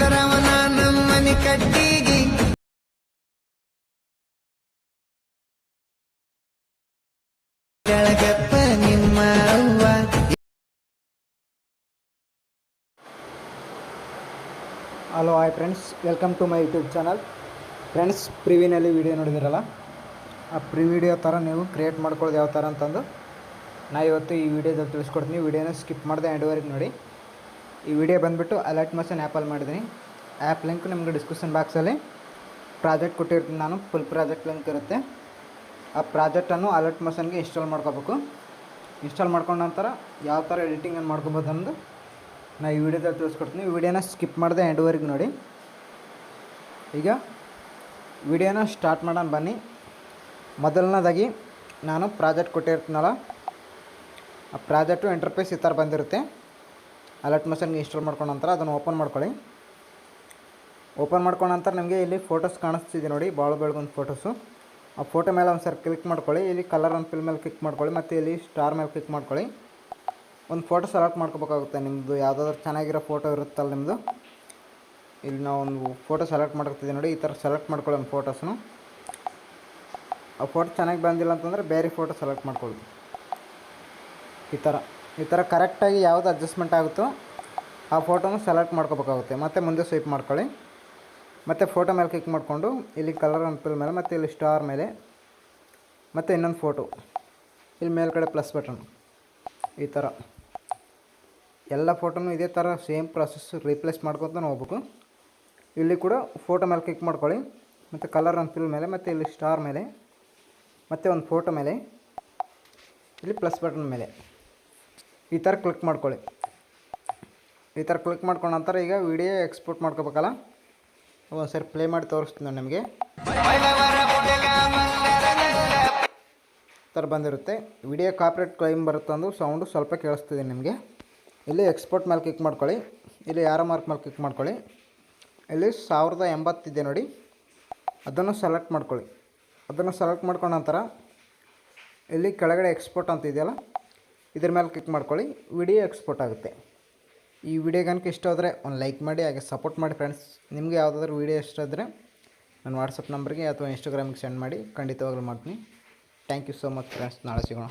ನಮ್ಮನೆ ಕಟ್ಟಿಗಿ. ಕೆಳಗಪ್ಪ ನಿಮ್ಮ hello hi friends welcome to my YouTube channel friends ಪ್ರಿವಿನಲ್ಲಿ video ನೋಡಿದಿರಲ್ಲ? ಆ ಪ್ರಿ ವಿಡಿಯೋ ಥರ ನೀವು ಕ್ರಿಯೇಟ್ ಮಾಡ್ಕೊಳ್ಳೋದು ಯಾವ ಥರ ಅಂತಂದು ನಾ ಇವತ್ತು ಈ ವಿಡಿಯೋದಲ್ಲಿ ತಿಳಿಸ್ಕೊಡ್ತೀನಿ. ವಿಡಿಯೋನ ಸ್ಕಿಪ್ ಮಾಡಿದೆ ಎಂಡ್ವರೆಗೆ ನೋಡಿ. ಈ ವಿಡಿಯೋ ಬಂದುಬಿಟ್ಟು ಅಲರ್ಟ್ ಮೋಷನ್ ಆ್ಯಪಲ್ಲಿ ಮಾಡಿದ್ದೀನಿ. ಆ್ಯಪ್ ಲಿಂಕ್ ನಿಮಗೆ ಡಿಸ್ಕ್ರಿಪ್ಷನ್ ಬಾಕ್ಸಲ್ಲಿ ಪ್ರಾಜೆಕ್ಟ್ ಕೊಟ್ಟಿರ್ತೀನಿ ನಾನು ಫುಲ್ ಪ್ರಾಜೆಕ್ಟ್ ಲಿಂಕ್ ಇರುತ್ತೆ. ಆ ಪ್ರಾಜೆಕ್ಟನ್ನು ಅಲರ್ಟ್ ಮೋಷನ್ಗೆ ಇನ್ಸ್ಟಾಲ್ ಮಾಡ್ಕೋಬೇಕು. ಇನ್ಸ್ಟಾಲ್ ಮಾಡ್ಕೊಂಡ ನಂತರ ಯಾವ ಥರ ಎಡಿಟಿಂಗನ್ನು ಮಾಡ್ಕೊಬೋದು ಅನ್ನೋದು ನಾ ಈ ವಿಡಿಯೋದಲ್ಲಿ ತಿಳಿಸ್ಕೊಡ್ತೀನಿ. ವಿಡಿಯೋನ ಸ್ಕಿಪ್ ಮಾಡಿದೆ ಎಂಡ್ವರೆಗೆ ನೋಡಿ. ಈಗ ವಿಡಿಯೋನ ಸ್ಟಾರ್ಟ್ ಮಾಡೋಣ ಬನ್ನಿ. ಮೊದಲನೇದಾಗಿ ನಾನು ಪ್ರಾಜೆಕ್ಟ್ ಕೊಟ್ಟಿರ್ತೀನಲ್ಲ, ಆ ಪ್ರಾಜೆಕ್ಟು ಇಂಟರ್ಫೇಸ್ ಈ ಥರ ಬಂದಿರುತ್ತೆ. ಅಲರ್ಟ್ ಮಷನ್ಗೆ ಇನ್ಸ್ಟಾಲ್ ಮಾಡ್ಕೊಂಡ ನಂತರ ಅದನ್ನು ಓಪನ್ ಮಾಡ್ಕೊಳ್ಳಿ. ಓಪನ್ ಮಾಡ್ಕೊಂಡ ನಂತರ ನಿಮಗೆ ಇಲ್ಲಿ ಫೋಟೋಸ್ ಕಾಣಿಸ್ತಿದೆ ನೋಡಿ ಭಾಳ ಬೆಳಗೊಂದು ಫೋಟೋಸು ಆ ಫೋಟೋ ಮೇಲೆ ಒಂದು ಸರ್ ಕ್ಲಿಕ್ ಮಾಡ್ಕೊಳ್ಳಿ, ಇಲ್ಲಿ ಕಲರ್ ಒಂದು ಫಿಲ್ ಮೇಲೆ ಕ್ಲಿಕ್ ಮಾಡ್ಕೊಳ್ಳಿ, ಮತ್ತು ಇಲ್ಲಿ ಸ್ಟಾರ್ ಮೇಲೆ ಕ್ಲಿಕ್ ಮಾಡ್ಕೊಳ್ಳಿ. ಒಂದು ಫೋಟೋ ಸೆಲೆಕ್ಟ್ ಮಾಡ್ಕೋಬೇಕಾಗುತ್ತೆ ನಿಮ್ಮದು ಯಾವುದಾದ್ರು ಚೆನ್ನಾಗಿರೋ ಫೋಟೋ ಇರುತ್ತಲ್ಲ ನಿಮ್ಮದು ಇಲ್ಲಿ ನಾವು ಒಂದು ಫೋಟೋ ಸೆಲೆಕ್ಟ್ ಮಾಡ್ಕೊತಿದ್ದೀವಿ ನೋಡಿ, ಈ ಥರ ಸೆಲೆಕ್ಟ್ ಮಾಡ್ಕೊಳ್ಳಿ ಒಂದು ಫೋಟೋಸ್ನು ಆ ಫೋಟೋ ಚೆನ್ನಾಗಿ ಬಂದಿಲ್ಲ ಅಂತಂದರೆ ಬೇರೆ ಫೋಟೋ ಸೆಲೆಕ್ಟ್ ಮಾಡ್ಕೊಳ್ಳಿ. ಈ ಥರ ಈ ಥರ ಕರೆಕ್ಟಾಗಿ ಯಾವುದು ಅಡ್ಜಸ್ಟ್ಮೆಂಟ್ ಆಗುತ್ತೋ ಆ ಫೋಟೋನ ಸೆಲೆಕ್ಟ್ ಮಾಡ್ಕೋಬೇಕಾಗುತ್ತೆ. ಮತ್ತು ಮುಂದೆ ಸ್ವೀಪ್ ಮಾಡ್ಕೊಳ್ಳಿ. ಮತ್ತು ಫೋಟೋ ಮೇಲೆ ಕ್ಲಿಕ್ ಮಾಡಿಕೊಂಡು ಇಲ್ಲಿ ಕಲರ್ ಅನ್ಪಿಲ್ ಮೇಲೆ, ಮತ್ತು ಇಲ್ಲಿ ಸ್ಟಾರ್ ಮೇಲೆ, ಮತ್ತು ಇನ್ನೊಂದು ಫೋಟೋ ಇಲ್ಲಿ ಮೇಲ್ಗಡೆ ಪ್ಲಸ್ ಬಟನ್ ಈ ಥರ. ಎಲ್ಲ ಫೋಟೋನು ಇದೇ ಥರ ಸೇಮ್ ಪ್ರಾಸೆಸ್ ರೀಪ್ಲೇಸ್ ಮಾಡ್ಕೊತ ಹೋಗ್ಬೇಕು. ಇಲ್ಲಿ ಕೂಡ ಫೋಟೋ ಮೇಲೆ ಕ್ಲಿಕ್ ಮಾಡ್ಕೊಳ್ಳಿ. ಮತ್ತು ಕಲರ್ ಅನ್ಫಿಲ್ ಮೇಲೆ, ಮತ್ತು ಇಲ್ಲಿ ಸ್ಟಾರ್ ಮೇಲೆ, ಮತ್ತು ಒಂದು ಫೋಟೋ ಮೇಲೆ, ಇಲ್ಲಿ ಪ್ಲಸ್ ಬಟನ್ ಮೇಲೆ. ಈ ಥರ ಕ್ಲಿಕ್ ಮಾಡ್ಕೊಳ್ಳಿ. ಈ ಥರ ಕ್ಲಿಕ್ ಮಾಡ್ಕೊಂಡ ನಂತರ ಈಗ ವಿಡಿಯೋ ಎಕ್ಸ್ಪೋರ್ಟ್ ಮಾಡ್ಕೋಬೇಕಲ್ಲ? ಒಂದು ಸರಿ ಪ್ಲೇ ಮಾಡಿ ತೋರಿಸ್ತೀನಿ ನಾನು ನಿಮಗೆ. ಥರ ಬಂದಿರುತ್ತೆ. ವಿಡಿಯೋ ಕಾಪ್ರೇಟ್ ಕ್ಲೈಮ್ ಬರುತ್ತೆ ಅಂದು ಸೌಂಡು ಸ್ವಲ್ಪ ಕೇಳಿಸ್ತಿದೆ ನಿಮಗೆ. ಇಲ್ಲಿ ಎಕ್ಸ್ಪೋರ್ಟ್ ಮೇಲೆ ಕ್ಲಿಕ್ ಮಾಡ್ಕೊಳ್ಳಿ. ಇಲ್ಲಿ ಯಾರೋ ಮಾರ್ಕ್ ಮೇಲೆ ಕ್ಲಿಕ್ ಮಾಡ್ಕೊಳ್ಳಿ. ಇಲ್ಲಿ ಸಾವಿರದ ಎಂಬತ್ತಿದೆ ನೋಡಿ. ಅದನ್ನು ಸೆಲೆಕ್ಟ್ ಮಾಡ್ಕೊಳ್ಳಿ. ಅದನ್ನು ಸೆಲೆಕ್ಟ್ ಮಾಡ್ಕೊಂಡ ನಂತರ ಇಲ್ಲಿ ಕೆಳಗಡೆ ಎಕ್ಸ್ಪೋರ್ಟ್ ಅಂತ ಇದೆಯಲ್ಲ? ಇದ್ರ ಮೇಲೆ ಕ್ಲಿಕ್ ಮಾಡ್ಕೊಳ್ಳಿ ವಿಡಿಯೋ ಎಕ್ಸ್ಪೋರ್ಟ್ ಆಗುತ್ತೆ. ಈ ವಿಡಿಯೋ ಕనుక ಇಷ್ಟ ಆದರೆ ಒಂದು ಲೈಕ್ ಮಾಡಿ, ಹಾಗೆ ಸಪೋರ್ಟ್ ಮಾಡಿ ಫ್ರೆಂಡ್ಸ್ ನಿಮಗೆ ಯಾವುದಾದ್ರೂ ವಿಡಿಯೋ ಇಷ್ಟ ಆದರೆ ನನ್ನ ವಾಟ್ಸಪ್ ನಂಬರ್ಗೆ ಅಥವಾ ಇನ್ಸ್ಟಾಗ್ರಾಮಿಗೆ ಸೆಂಡ್ ಮಾಡಿ, ಖಂಡಿತವಾಗ್ಲೂ ಮಾಡ್ತೀನಿ. Thank you so much friends ನಾಳೆ ಸಿಗೋಣ.